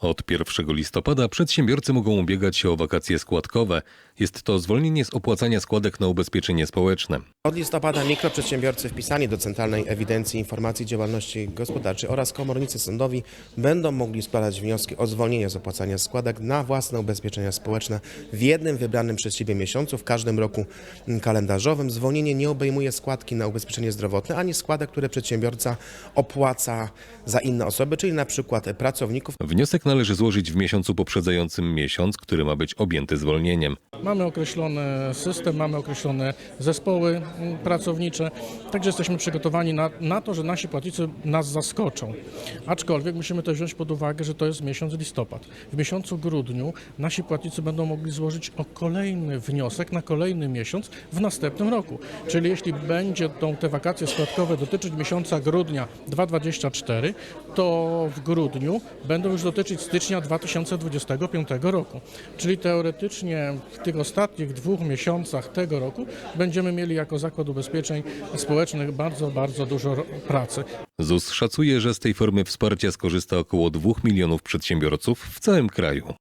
Od 1 listopada przedsiębiorcy mogą ubiegać się o wakacje składkowe. Jest to zwolnienie z opłacania składek na ubezpieczenie społeczne. Od listopada mikroprzedsiębiorcy wpisani do Centralnej Ewidencji Informacji Działalności Gospodarczej oraz komornicy sądowi będą mogli składać wnioski o zwolnienie z opłacania składek na własne ubezpieczenia społeczne w jednym wybranym przez siebie miesiącu w każdym roku kalendarzowym. Zwolnienie nie obejmuje składki na ubezpieczenie zdrowotne ani składek, które przedsiębiorca opłaca za inne osoby, czyli na przykład pracowników. Wniosek należy złożyć w miesiącu poprzedzającym miesiąc, który ma być objęty zwolnieniem. Mamy określony system, mamy określone zespoły mm, pracownicze, także jesteśmy przygotowani na, na to, że nasi płatnicy nas zaskoczą. Aczkolwiek musimy też wziąć pod uwagę, że to jest miesiąc listopad. W miesiącu grudniu nasi płatnicy będą mogli złożyć o kolejny wniosek na kolejny miesiąc w następnym roku. Czyli jeśli będzie tą, te wakacje składkowe dotyczyć miesiąca grudnia 2024, to w grudniu będą już dotyczyć stycznia 2025 roku. Czyli teoretycznie w tych ostatnich dwóch miesiącach tego roku będziemy mieli jako Zakład Ubezpieczeń Społecznych bardzo, bardzo dużo pracy. ZUS szacuje, że z tej formy wsparcia skorzysta około 2 milionów przedsiębiorców w całym kraju.